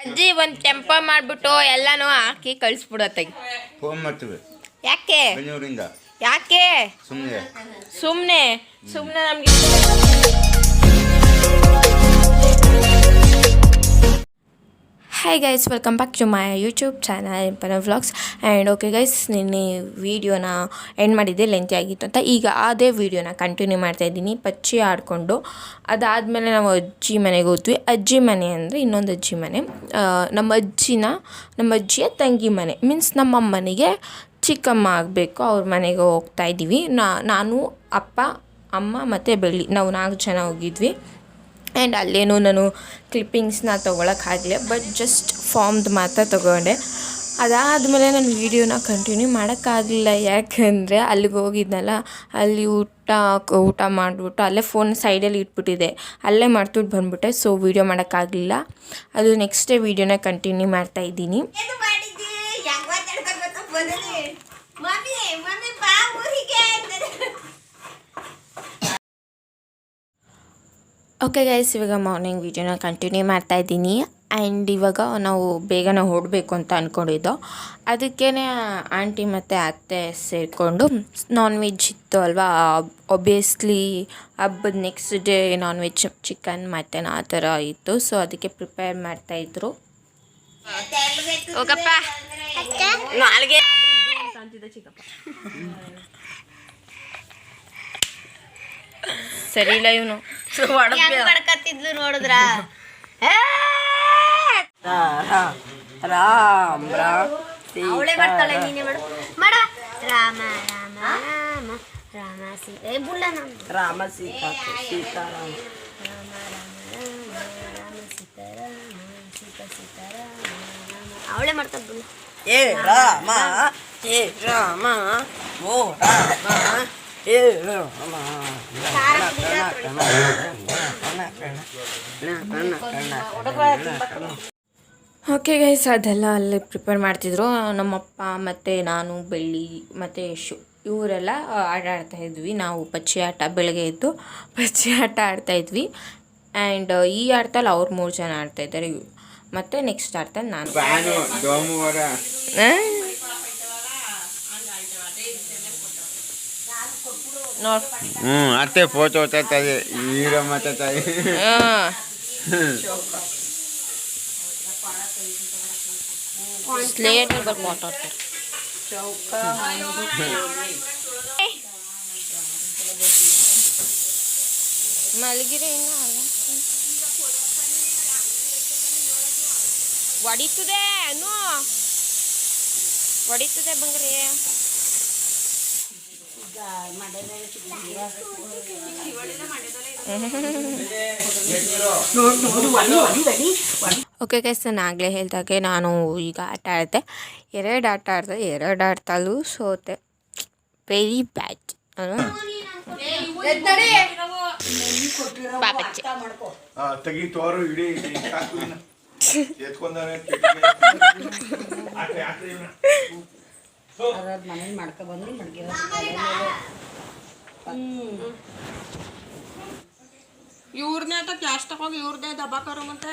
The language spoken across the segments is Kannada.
ಅಜ್ಜಿ ಒಂದು ಟೆಂಪ ಮಾಡ್ಬಿಟ್ಟು ಎಲ್ಲಾನು ಹಾಕಿ ಕಳಿಸ್ಬಿಡತ್ತಾಗಿ ಫೋನ್ ಮಾಡ್ತೀವಿ. ಯಾಕೆ? ಬೆಂಗಳೂರಿಂದ. ಯಾಕೆ? ಸುಮ್ಮನೆ ಸುಮ್ಮನೆ ಸುಮ್ಮನೆ ನಮಗೆ hi guys welcome back to my YouTube channel ಪನ vlogs and okay guys ನಿನ್ನೆ ವೀಡಿಯೋನ ಎಂಡ್ ಮಾಡಿದ್ದೆ ಲೆಂತಿ ಆಗಿತ್ತು ಅಂತ. ಈಗ ಅದೇ ವೀಡಿಯೋನ ಕಂಟಿನ್ಯೂ ಮಾಡ್ತಾಯಿದ್ದೀನಿ ಪಚ್ಚಿ ಆಡಿಕೊಂಡು. ಅದಾದಮೇಲೆ ನಾವು ಅಜ್ಜಿ ಮನೆಗೆ ಹೋದ್ವಿ. ಅಜ್ಜಿ ಮನೆ ಅಂದರೆ ಇನ್ನೊಂದು ಅಜ್ಜಿ ಮನೆ. ನಮ್ಮ ಅಜ್ಜಿನ, ನಮ್ಮ ಅಜ್ಜಿಯ ತಂಗಿ ಮನೆ. ಮೀನ್ಸ್ ನಮ್ಮ ಅಮ್ಮನಿಗೆ ಚಿಕ್ಕಮ್ಮ ಆಗಬೇಕು, ಅವ್ರ ಮನೆಗೆ ಹೋಗ್ತಾ ಇದ್ದೀವಿ. ನಾನು, ಅಪ್ಪ, ಅಮ್ಮ ಮತ್ತು ಬೆಳ್ಳಿ. ನಾವು ನಾಲ್ಕು ಜನ ಹೋಗಿದ್ವಿ. ಆ್ಯಂಡ್ ಅಲ್ಲೇನೂ ನಾನು ಕ್ಲಿಪ್ಪಿಂಗ್ಸ್ನ ತೊಗೊಳಕ್ಕಾಗಲಿಲ್ಲ ಬಟ್ ಜಸ್ಟ್ ಫಾರ್ಮ್ದು ಮಾತ್ರ ತೊಗೊಂಡೆ. ಅದಾದಮೇಲೆ ನಾನು ವೀಡಿಯೋನ ಕಂಟಿನ್ಯೂ ಮಾಡೋಕ್ಕಾಗಲಿಲ್ಲ. ಯಾಕಂದರೆ ಅಲ್ಲಿಗೆ ಹೋಗಿದ್ನಲ್ಲ, ಅಲ್ಲಿ ಊಟ ಊಟ ಮಾಡಿಬಿಟ್ಟು ಅಲ್ಲೇ ಫೋನ್ ಸೈಡಲ್ಲಿ ಇಟ್ಬಿಟ್ಟಿದೆ ಅಲ್ಲೇ ಮಾಡ್ಬಿಟ್ಟು ಬಂದ್ಬಿಟ್ಟೆ ಸೊ ವೀಡಿಯೋ ಮಾಡೋಕ್ಕಾಗಲಿಲ್ಲ. ಅದು ನೆಕ್ಸ್ಟ್ ಡೇ ವೀಡಿಯೋನ ಕಂಟಿನ್ಯೂ ಮಾಡ್ತಾ ಇದ್ದೀನಿ ಏನು ಮಾಡಿದ್ದಿ ಹೆಂಗ್ ಮಾತಾಡ್ಕೊಬೇಕು ಬದಲಿ ಮಮ್ಮಿ ಮಮ್ಮಿ ಬಾ ಊರಿಗೆ ಅಂತಾರೆ. ಓಕೆ ಗೈಸ್ ಇವಾಗ ಮಾರ್ನಿಂಗ್ ವೀಡಿಯೋನ ಕಂಟಿನ್ಯೂ ಮಾಡ್ತಾ ಇದ್ದೀನಿ. ಆ್ಯಂಡ್ ಇವಾಗ ನಾವು ಬೇಗನೆ ಹೊಡಬೇಕು ಅಂತ ಅಂದ್ಕೊಂಡಿದ್ದೋ ಅದಕ್ಕೇ ಆಂಟಿ ಮತ್ತು ಅತ್ತೆ ಸೇರಿಕೊಂಡು ನಾನ್ ವೆಜ್ ಇತ್ತು ಅಲ್ವಾ? ಒಬ್ವಿಯಸ್ಲಿ ಹಬ್ಬದ next day non veg chicken mutton ಆ ಥರ ಇತ್ತು. ಸೊ ಅದಕ್ಕೆ ಪ್ರಿಪೇರ್ ಮಾಡ್ತಾಯಿದ್ರು ಹೋಗಪ್ಪ. ಸರಿ ಇಲ್ಲ ಇವನು. ಹೆಂಗ್ ಬಡ್ಕತ್ತಿದ್ಲು ನೋಡಿದ್ರ? ರಾಮ್ ರಾಮ್ ಅವಳೆ ಮಾಡ್ತಾಳೆ ನೀನೇ ಮಾಡು. ಮಾಡ. ರಾಮ ರಾಮ ರಾಮ ರಾಮ ಸೀತೆ. ಏ ಸೀತಾ ಸೀತಾರಾಮ ರಾಮ. ಸೀತಾ ಸೀತಾರಾಮ ಅವಳೆ ಮಾಡ್ತಾಳೆ ಬುಲ್ಲ. ಏ ರಾಮ ಏ ರಾಮ ಓ ರಾಮ ರಾಮ. ಓಕೆ ಗೈಸ್ ಅದೆಲ್ಲ ಅಲ್ಲಿ ಪ್ರಿಪೇರ್ ಮಾಡ್ತಿದ್ರು. ನಮ್ಮಪ್ಪ ಮತ್ತು ನಾನು ಬೆಳ್ಳಿ ಮತ್ತು ಯಶು ಇವರೆಲ್ಲ ಆಟ ಆಡ್ತಾ ಇದ್ವಿ. ನಾವು ಪಚ್ಚಿ ಆಟ ಬೆಳಗ್ಗೆ ಎದ್ದು ಪಚ್ಚಿ ಆಟ ಆಡ್ತಾ ಇದ್ವಿ. ಆ್ಯಂಡ್ ಈ ಆಟದಲ್ಲಿ ಅವ್ರು ಮೂರು ಜನ ಆಡ್ತಾ ಇದ್ದಾರೆ. ಮತ್ತು ನೆಕ್ಸ್ಟ್ ಆಡ್ತಾ ನಾನು. అట్టే ఫోటో వచ్చేస్తుంది హీరమ్మ వచ్చేస్తుంది స్లేట్ బర్ మాట్లాడతారు మలిగిరే వడితుదే నో వడితుదే బంగరే ಓಕೆ ಗೈಸ್ ನಾನು ಆಗಲೇ ಹೇಳ್ದಾಗೆ ನಾನು ಈಗ ಆಟ ಆಡಿದೆ. ಎರಡು ಆಟ ಆಡಿದೆ ಎರಡು ಆಡ್ತಲೂ ಸೋತೆ. ವೆರಿ ಬ್ಯಾಡ್ ತೆಗಿ ತೋರು ಇಡೀ ಎತ್ಕೊಂಡವ್ರೆ ಮನೇಲಿ ಮಾಡ್ಕೊ ಬಂದು ಮಡ್ಗಿರೋ ಇವ್ರನ್ನೇ ಅಂತ ಇವ್ರದ್ದೇ ದಬಾಕರು ಮತ್ತೆ.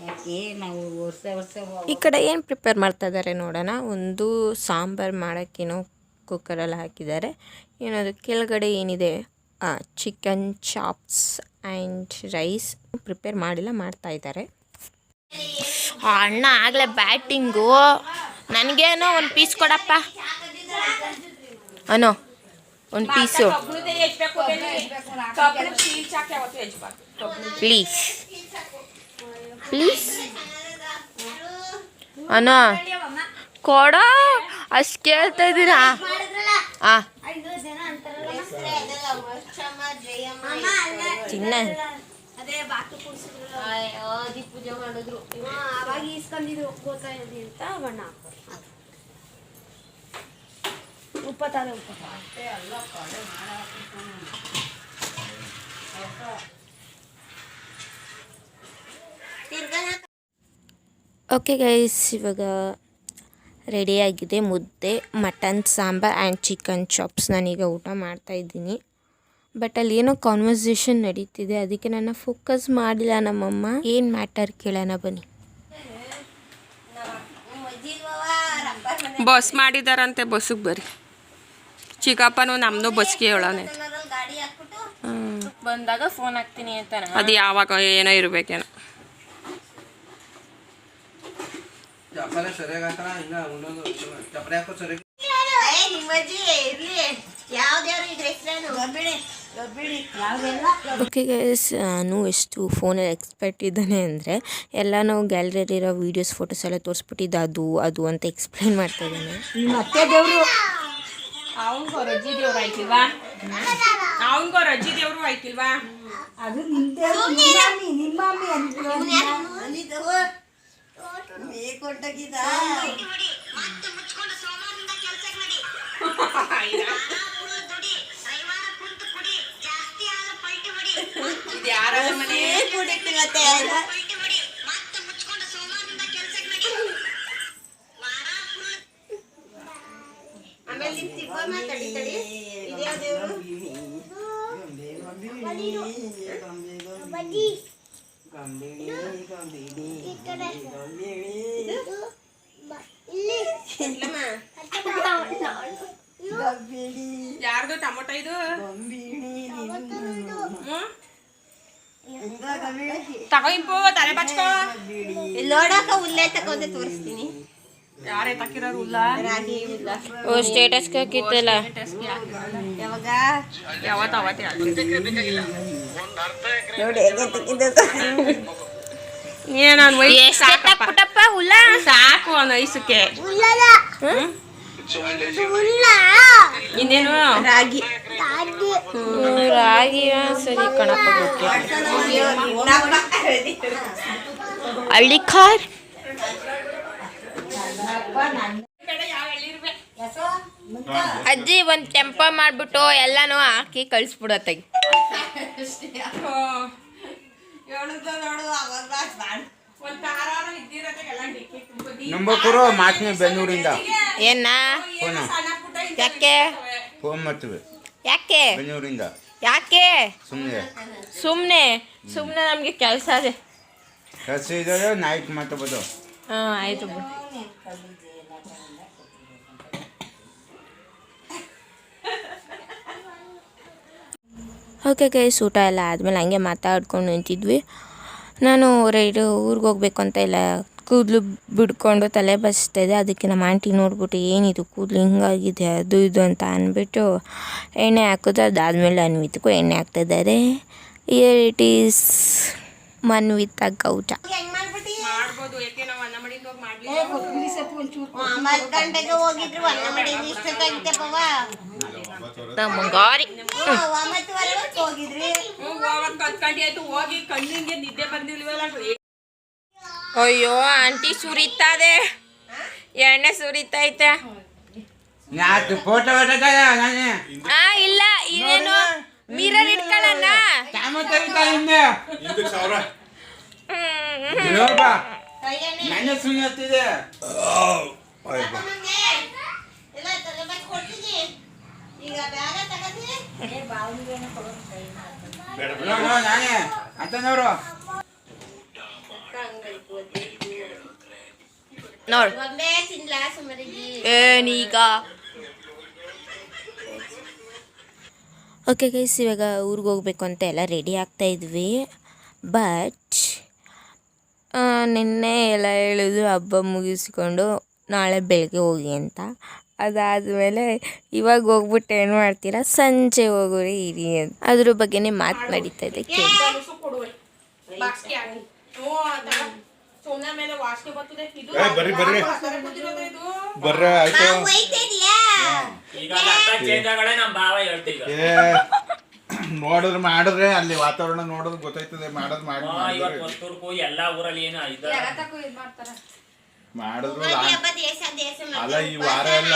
ಯಾಕೆ ನಾವು ವರ್ಷ ವರ್ಷ ಈ ಕಡೆ ಏನು ಪ್ರಿಪೇರ್ ಮಾಡ್ತಾ ಇದ್ದಾರೆ ನೋಡೋಣ. ಒಂದು ಸಾಂಬಾರು ಮಾಡೋಕ್ಕೇನೋ ಕುಕ್ಕರಲ್ಲಿ ಹಾಕಿದ್ದಾರೆ. ಏನದು ಕೆಳಗಡೆ ಏನಿದೆ? Chicken chops and rice prepare ಮಾಡಿಲ್ಲ ಮಾಡ್ತಾ ಇದ್ದಾರೆ. ಆ ಅಣ್ಣ ಆಗಲೇ ಬ್ಯಾಟಿಂಗು ನನಗೇನೋ ಒಂದು ಪೀಸ್ ಕೊಡಪ್ಪ. ಅನೋ ಒಂದು ಪೀಸು ಪ್ಲೀಸ್ ಪ್ಲೀಸ್ ಅನೋ ಕೊಡೋ ಅಷ್ಟು ಕೇಳ್ತಾ ಇದ್ದೀರಾ? ಆ. ಚಿನ್ನ. ಪೂಜೆ ಮಾಡಿದ್ರು. ಅವಾಗ ಈಸ್ಕೊಂಡಿದ್ರು ಗೊತ್ತಾಯ್ತು ಅಂತ ಬಣ್ಣ ಇಪ್ಪತ್ತಾರು ಓಕೆ ಗೈಸ್ ಇವಾಗ ರೆಡಿಯಾಗಿದೆ ಮುದ್ದೆ mutton sambar and chicken chops ನಾನೀಗ ಊಟ ಮಾಡ್ತಾ ಮಾಡ್ತಾಯಿದ್ದೀನಿ ಬಟ್ ಅಲ್ಲಿ ಏನೋ ಕಾನ್ವರ್ಸೇಷನ್ ನಡೀತಿದೆ. ಅದಕ್ಕೆ ನನ್ನ ಫೋಕಸ್ ಮಾಡಿಲ್ಲ ನಮ್ಮಮ್ಮ. ಏನು ಮ್ಯಾಟರ್ ಕೇಳೋಣ ಬನ್ನಿ. ಬಸ್ ಮಾಡಿದಾರಂತೆ ಬಸ್ಸಿಗೆ ಬರ್ರಿ. ಚಿಕ್ಕಪ್ಪನು ನಮ್ಮದು ಬಸ್ಗೆ ಹೇಳೋನೆ ಗಾಡಿ ಹಾಕ್ಬಿಟ್ಟು ಬಂದಾಗ ಫೋನ್ ಹಾಕ್ತೀನಿ ಅಂತ ಅದು ಯಾವಾಗ ಏನೋ ಇರಬೇಕೇನೋ. ಓಕೆ ಗೈಸ್ ನಾನು? ಎಷ್ಟು ಫೋನಲ್ಲಿ ಎಕ್ಸ್ಪೆಕ್ಟ್ ಇದ್ದಾನೆ ಅಂದರೆ ಎಲ್ಲ ನಾವು ಗ್ಯಾಲರಿಯಲ್ಲಿರೋ ವೀಡಿಯೋಸ್ ಫೋಟೋಸ್ ಎಲ್ಲ ತೋರಿಸ್ಬಿಟ್ಟಿದ್ದು ಅದು ಅದು ಅಂತ ಎಕ್ಸ್ಪ್ಲೈನ್ ಮಾಡ್ತಾ ಇದ್ದಾನೆ. ನಿಮ್ಮ ಅತ್ತೆ ದೇವರು ಅವನಿಗೋ ರಜ್ಜಿ ದೇವ್ರು ಆಯ್ತಿಲ್ವಾ? ಅವನಿಗೋ ರಜ್ಜಿ ದೇವ್ರು ಆಯ್ತಿಲ್ವಾ? ಅದು ನಿಮ್ಮ ದೇವರು ಯಾರ್ದು? ಟೊಮೊಟೊ ಇದು ತಗೋ ಇಂಪು ತಲೆ ಬಚ್ಕೋ. ನೋಡಕ ಹುಲ್ಲೆ ತಗೊಂಡೆ ತೋರಿಸ್ತೀನಿ. ಯಾರೇ ತಕ್ಕಿರೋರು ರಾಗಿ ಓ ಸ್ಟೇಟಸ್ ಹಾಕಿತ್ತಲ್ಲ. ಯಾವಾಗ? ಯಾವತ್ತು ಅವತ್ತೇ ನೋಡಿ ಹೇಗೆ ತೆಗಿದ್ದು ಏನನ್ ಎಷ್ಟು ಪುಟ್ಟಪ್ಪ ಹುಲ್ಲ? ಸಾಕು ಅನ್ನೋ ವಯಸ್ಸಕ್ಕೆ ಹುಲ್ಲಲ್ಲ. ಹುಲ್ಲ ಇನ್ನೇನು? ರಾಗಿ. ರಾಗಿ ಸರಿ ಕಣಪ್ಪ ಹಳ್ಳಿ ಖಾರ್ ಅಜ್ಜಿ ಒಂದ್ ಟೆಂಪ ಮಾಡ್ಬಿಟ್ಟು ಎಲ್ಲಾನು ಹಾಕಿ ಕಳಿಸ್ಬಿಡತ್ತೆ. ನಂಬಕೂರು ತಾರಾರು ಇದ್ದಿರತ್ತೆ ಎಲ್ಲ ಡಿಕ್ಕಿ ತುಂಬಿದ್ದು. ನಂಬಕರು ಮಾತಿನ ಬೆಂಗಳೂರಿಂದ. ಏನ? ಯಾಕೆ? ಫೋನ್ ಮಾಡ್ತೀವಿ. ಯಾಕೆ? ಬೆಂಗಳೂರಿಂದ. ಯಾಕೆ? ಸುಮ್ಮನೆ ಸುಮ್ಮನೆ ಸುಮ್ಮನೆ ನಮಗೆ ಕೆಲಸ ಇದೆ. ಕೆಲಸ ಇದ್ದಾರೆ ನೈಟ್ ಮಾತಾಡ್ಬೋದು ಹಾಂ ಆಯಿತು ಓಕೆ ಗೈಸ್ ಊಟ ಎಲ್ಲ ಆದಮೇಲೆ ಹಂಗೆ ಮಾತಾಡ್ಕೊಂಡು ನಿಂತಿದ್ವಿ. ನಾನು ರೈಡು ಊರಿಗೆ ಹೋಗ್ಬೇಕು ಅಂತ ಇಲ್ಲ ಕೂದಲು ಬಿಡ್ಕೊಂಡು ತಲೆ ಬಸ್ತಿದೆ ಅದಕ್ಕೆ ನಮ್ಮ ಆಂಟಿ ನೋಡ್ಬಿಟ್ಟು ಏನಿದು ಕೂದಲು ಹಿಂಗಾಗಿದೆ? ಅದು ಇದು ಅಂತ ಅಂದ್ಬಿಟ್ಟು ಎಣ್ಣೆ ಹಾಕಿದ್ರೆ ಅದಾದಮೇಲೆ ಅನ್ವಿತ್ಗೂ ಎಣ್ಣೆ ಹಾಕ್ತಿದ್ದಾರೆ. ಇಯರ್ ಇಟ್ ಈಸ್ ಮನ್ವಿತ ಗೌಟ ಹೆಂಗ್ ಮಾಡ್ಬಿಟ್ಟಿ ಮಾಡ್ಬೋದು. ಯಾಕೆ ನಾವು ಅನ್ನ ಮಾಡಿದ್ ಹೋಗಿ ಮಾಡ್ಲಿ ಒಂಬತ್ತು ಗಂಟೆಗೆ ಹೋಗಿದ್ರು ಹೋಗಿ ಕಣ್ಣಿಗೆ ನಿದ್ದೆ ಬಂದಿಲ್ವಲ್ಲ ಅಯ್ಯೋ ಆಂಟಿ ಸುರಿತಾದೆ. ಎಣ್ಣೆ ಸುರಿತೈತೆ. ಫೋಟೋ ಆ ಇಲ್ಲ ಇದೇನು ಮಿರರ್ ಇಟ್ಕೊಳ್ಳೋಣ. ನಾನೇ. ನೋಡು. ಏನೀಗ ಓಕೆ ಗೈಸ್ ಇವಾಗ ಊರಿಗೆ ಹೋಗ್ಬೇಕು ಅಂತ ಎಲ್ಲ ರೆಡಿ ಆಗ್ತಾ ಇದ್ವಿ. ಬಟ್ ನಿನ್ನೆ ಎಲ್ಲ ಹೇಳಿದ್ರು ಹಬ್ಬ ಮುಗಿಸ್ಕೊಂಡು ನಾಳೆ ಬೆಳಗ್ಗೆ ಹೋಗಿ ಅಂತ. ಅದಾದಮೇಲೆ ಇವಾಗ ಹೋಗ್ಬಿಟ್ಟು ಏನು ಮಾಡ್ತೀರಾ? ಸಂಜೆ ಹೋಗೋರಿ ಇರಿ ಅಂತ. ಅದ್ರ ಬಗ್ಗೆನೇ ಮಾತು ನಡೀತಾ ಇದೆ ಕೇಳಿ. ಬರ್ರಿ, ಬರ್ರಿ. ಬರ್ರೆ ಆಯ್ತು. ನೋಡಿದ್ರೆ ಮಾಡಿದ್ರೆ ಅಲ್ಲಿ ವಾತಾವರಣ ನೋಡಿದ್ರೆ ಗೊತ್ತಾಯ್ತದೆ ಮಾಡೋದ್ ಮಾಡಿ ಎಲ್ಲಾ ಊರಲ್ಲಿ ಏನು ಮಾಡಿದ್ರು ಅಲ್ಲ, ಈ ವಾರ ಎಲ್ಲ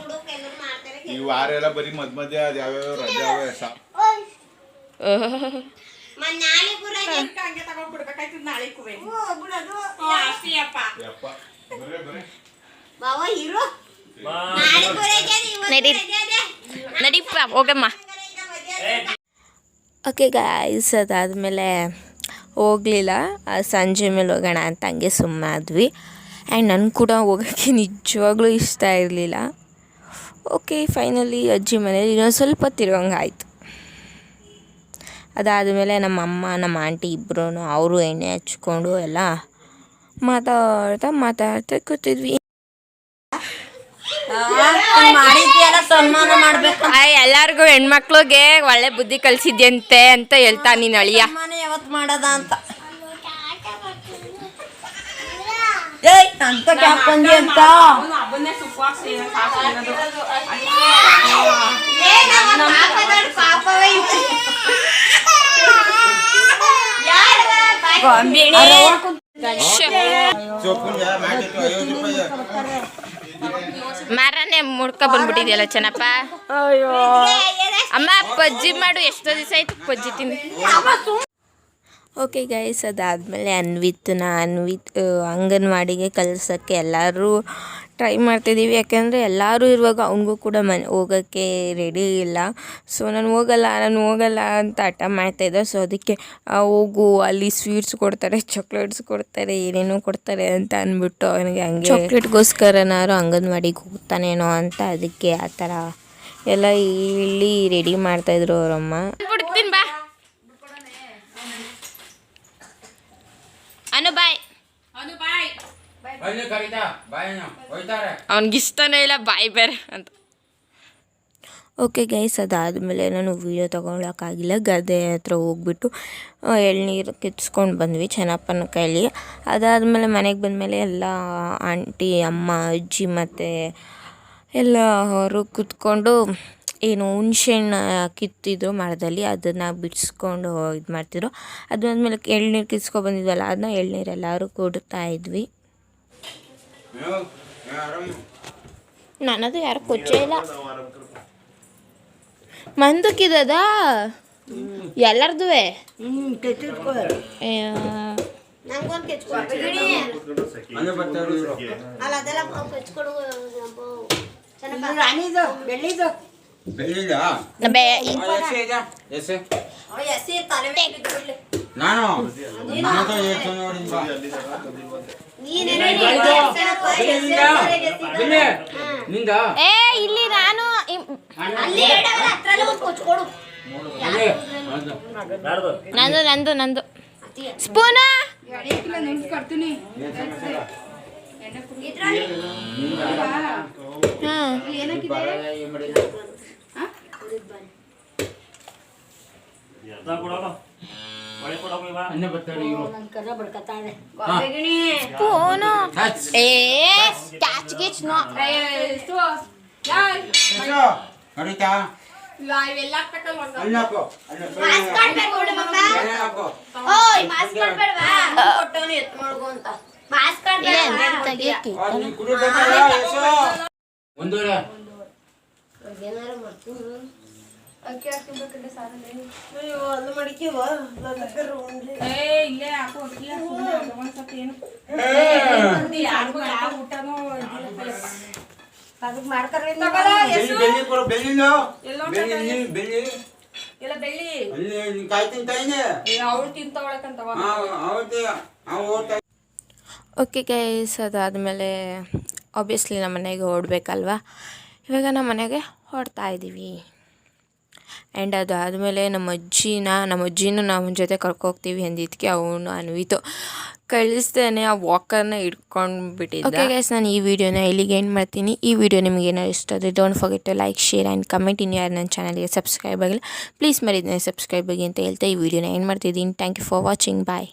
ಬುಡುಕ್ ಎಲ್ಲರೂ ಮಾಡ್ತಾರೆ ಈ ವಾರ ಎಲ್ಲ ಬರೀ ಮದ್ ಮಧ್ಯ ಅದು ಯಾವ ರಜೆ ಅವೆ ಸಾ- ಮತ್ ನಾಳೆ ಕೂಡ ಹಂಗೆ ತಗೊಂಡ್ ಬಿಡ್ಬೇಕಾಯ್ತು ನಾಳೆ ಕುವೆ ಬಿಡೋದು ಅಷ್ಟೇ ಅಪ್ಪ ಯಪ್ಪ ಬಾವ. ನಾಳೆ ಇದೆ. ನಡೀಪ್ಪ ಹೋಗಮ್ಮ. ಓಕೆ ಗಾಯ್ಸ್ ಅದಾದಮೇಲೆ ಹೋಗಲಿಲ್ಲ. ಸಂಜೆ ಮೇಲೆ ಹೋಗೋಣ ಅಂತ ಹಂಗೆ ಸುಮ್ಮನಾದ್ವಿ ಆ್ಯಂಡ್ ನನಗೆ ಕೂಡ ಹೋಗೋಕ್ಕೆ ನಿಜವಾಗ್ಲೂ ಇಷ್ಟ ಇರಲಿಲ್ಲ. ಓಕೆ ಫೈನಲಿ ಅಜ್ಜಿ ಮನೇಲಿ ಇನ್ನೊಂದು ಸ್ವಲ್ಪ ತಿರುವಂಗೆ ಆಯಿತು ಅದಾದಮೇಲೆ ನಮ್ಮ ಅಮ್ಮ ನಮ್ಮ ಆಂಟಿ ಇಬ್ಬರೂ ಅವರು ಎಣ್ಣೆ ಹಚ್ಕೊಂಡು ಎಲ್ಲ ಮಾತಾಡ್ತಾ ಮಾತಾಡ್ತಾ ಕೂತಿದ್ವಿ. ಎಲ್ಲಾರ್ಗು ಸನ್ಮಾನ ಮಾಡ್ಬೇಕು. ಎಲ್ಲರಿಗೂ ಹೆಣ್ಮಕ್ಳಿಗೆ ಒಳ್ಳೆ ಬುದ್ಧಿ ಕಲಿಸಿದ್ಯಂತೆ ಅಂತ ಹೇಳ್ತಾ ನೀನು ಅಳಿಯ. ಮಾಡದ ಅಂತ. ಏಯ್ ಅಂತ ಕ್ಯಾಪ್ ಬಂದಿ ಅಂತ. ಮಾರನೆ ಮುಡ್ಕ ಬಂದ್ಬಿಟ್ಟಿದ್ಯಲ್ಲ ಚೆನ್ನಪ್ಪ? ಅಮ್ಮ ಪಜ್ಜಿ ಮಾಡು ಎಷ್ಟೋ ದಿವಸ ಆಯ್ತು ಪಜ್ಜಿ ತಿಂದು. ಓಕೆ ಗೈಸ್ ಅದಾದಮೇಲೆ ನಾ ಅನ್ವಿತ್ ಅಂಗನವಾಡಿಗೆ ಕಲ್ಸಕ್ಕೆ ಎಲ್ಲರೂ ಟ್ರೈ ಮಾಡ್ತಿದ್ದೀವಿ ಯಾಕೆಂದರೆ ಎಲ್ಲರೂ ಇರುವಾಗ ಅವನಿಗೂ ಕೂಡ ಮನೆ ಹೋಗೋಕ್ಕೆ ರೆಡಿ ಇಲ್ಲ. ಸೊ ನಾನು ಹೋಗಲ್ಲ ನಾನು ಹೋಗಲ್ಲ ಅಂತ ಹಠ ಮಾಡ್ತಾಯಿದ್ದೆ ಸೊ ಅದಕ್ಕೆ ಹೋಗು ಅಲ್ಲಿ ಸ್ವೀಟ್ಸ್ ಕೊಡ್ತಾರೆ ಚಾಕ್ಲೇಟ್ಸ್ ಕೊಡ್ತಾರೆ ಏನೇನೋ ಕೊಡ್ತಾರೆ ಅಂತ ಅಂದ್ಬಿಟ್ಟು ಅವನಿಗೆ ಹಂಗೆ ಚಾಕ್ಲೇಟ್ಗೋಸ್ಕರನಾರು ಅಂಗನವಾಡಿಗೆ ಹೋಗ್ತಾನೇನೋ ಅಂತ ಅದಕ್ಕೆ ಆ ಥರ ಎಲ್ಲ ಇಲ್ಲಿ ರೆಡಿ ಮಾಡ್ತಾಯಿದ್ರು ಅವರಮ್ಮ. ಬಿಡ್ತೀನಿ ಬಾ. ಅನು ಬಾಯ್ ಅವನು ಬಾಯ್ ಅಲ್ಲಿ ಕರೀತಾ ಬಾಯ್ ಹೋಯ್ತಾರೆ ಅವ್ನಿಗಿಷ್ಟನೇ ಇಲ್ಲ ಬಾಯ್ ಬೇರೆ ಅಂತ. ಓಕೆ ಗೈಸ್ ಅದಾದಮೇಲೆ ನಾನು ವೀಡಿಯೋ ತೊಗೊಳಕ್ಕಾಗಿಲ್ಲ. ಗದ್ದೆ ಹತ್ರ ಹೋಗ್ಬಿಟ್ಟು ಎಳ್ನೀರು ಕಿತ್ಸ್ಕೊಂಡು ಬಂದ್ವಿ ಚೆನ್ನಪ್ಪನ ಕೈಲಿ. ಅದಾದಮೇಲೆ ಮನೆಗೆ ಬಂದಮೇಲೆ ಎಲ್ಲ ಆಂಟಿ ಅಮ್ಮ ಅಜ್ಜಿ ಮತ್ತು ಎಲ್ಲ ಅವರು ಕೂತ್ಕೊಂಡು ಏನು ಹುಣ್ಸೆಹಣ್ಣು ಕಿತ್ತಿದ್ರು ಮರದಲ್ಲಿ ಅದನ್ನು ಬಿಡಿಸ್ಕೊಂಡು ಇದು ಮಾಡ್ತಿದ್ರು ಅದಾದ್ಮೇಲೆ ಎಳ್ನೀರು ಕಿತ್ಸ್ಕೊಂಡು ಬಂದಿದ್ವಲ್ಲ ಅದನ್ನ ಎಳ್ನೀರು ಎಲ್ಲರೂ ಕೊಡ್ತಾ ಇದ್ವಿ. ನನ್ನದು ಯಾರು ಕೊಚ್ಚೇ ಇಲ್ಲ. ಮಂದಕ್ಕಿದದ ಎಲ್ಲರದು ಹ್ಮ್ ಕೆತ್ತಿಟ್ಕೋ ನಂಗೊಂದು ಕೆಚ್ಕೊ ಮನೆ ಬರ್ತಾರೆ ಇವರು. ಅಲ್ಲ ಅದೆಲ್ಲ ಕೆಚ್ಕೊಡು ಚೆನ್ನಾಗಿ ರಾಣಿದು ಬೆಳ್ಳಿದು. ಬೆಳ್ಳಿಲ್ಲ ಬೇ ಎಸೆ ಇದೆ? ಎಸೆ ಎಸಿ ತಲೆ ಮೇಲೆ ಬಿಡ್ಲಿ. ನಾನು? ಏ ಇಲ್ಲಿ ನಾನು. ನಂದು ನಂದು ನಂದು. ಸ್ಪೂನ? ಹಾಂ. ಅನ್ನ ಬರ್ತಾರೆ ಇವರು. ಹಚ್. ಏ ಕ್ಯಾಚ್ ಗಿಚ್ ನೋ. ಎಸು. ಕರೀತಾ ಇವೆಲ್ಲ ಅನ್ನ ಅಯ್ಯೋ ಅಲ್ಲಿ ಮಡಿಕೆವ ಏ ಇಲ್ಲೇ ಹಾಕು ಅಕ್ಕಿ ಹಾಕು, ಏನು. ಯಾರಿಗೂ ಯಾವ ಊಟನೂ ಅದಕ್ಕೆ ಮಾಡ್ತಾರೆ ಎಲ್ಲ ಬೆಳ್ಳಿ ಕಾಯಿ ತಿಂತಾಯಿನಿ ಅವಳು ಓಕೆ ಗೈಸ್ ಅದಾದಮೇಲೆ ಆಬ್ವಿಯಸ್ಲಿ ನಮ್ಮ ಮನೆಗೆ ಹೊರಡ್ಬೇಕಲ್ವ ಇವಾಗ ನಮ್ಮ ಮನೆಗೆ ಹೊರಡ್ತಾ ಇದ್ದೀವಿ ಆ್ಯಂಡ್ ಅದಾದಮೇಲೆ ನಮ್ಮ ಅಜ್ಜಿನ ನಮ್ಮ ಅಜ್ಜಿನೂ ನಾವು ಜೊತೆ ಕರ್ಕೋಗ್ತೀವಿ ಅಂದಿದ್ದಕ್ಕೆ ಅವನು ಅನ್ವಿತು. ಕಳಿಸ್ತೇನೆ ಆ ವಾಕರ್ನ ಹಿಡ್ಕೊಂಡು ಬಿಟ್ಟಿದ್ದೆ ಓಕೆ ಗೈಸ್ ನಾನು ಈ ವಿಡಿಯೋನ ಇಲ್ಲಿಗೆ ಏನು ಮಾಡ್ತೀನಿ. ಈ ವಿಡಿಯೋ ನಿಮಗೆ ಏನಾದ್ರು ಇಷ್ಟ ಆದರೆ don't forget to like share and comment ಇನ್ನು ಯಾರು ನನ್ನ ಚಾನಲ್ಗೆ ಸಬ್ಸ್ಕ್ರೈಬ್ ಆಗಿಲ್ಲ ಪ್ಲೀಸ್ ಮರಿದ್ನೆ ಸಬ್ಸ್ಕ್ರೈಬ್ ಆಗಿ ಅಂತ ಹೇಳ್ತಾ ಈ ವಿಡಿಯೋನ ಏನು ಮಾಡ್ತಿದ್ದೀನಿ. Thank you for watching bye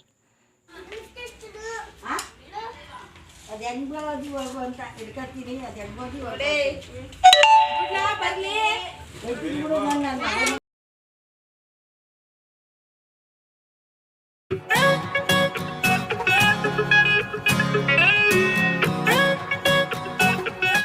ಅದು ಹೆಂಗ್ ಬರೋದು ಒಳಗು ಅಂತ ಹಿಡ್ಕೊತೀನಿ ಅದು ಹೆಂಗ್ ಬೋದು ಬರ್ಲಿ.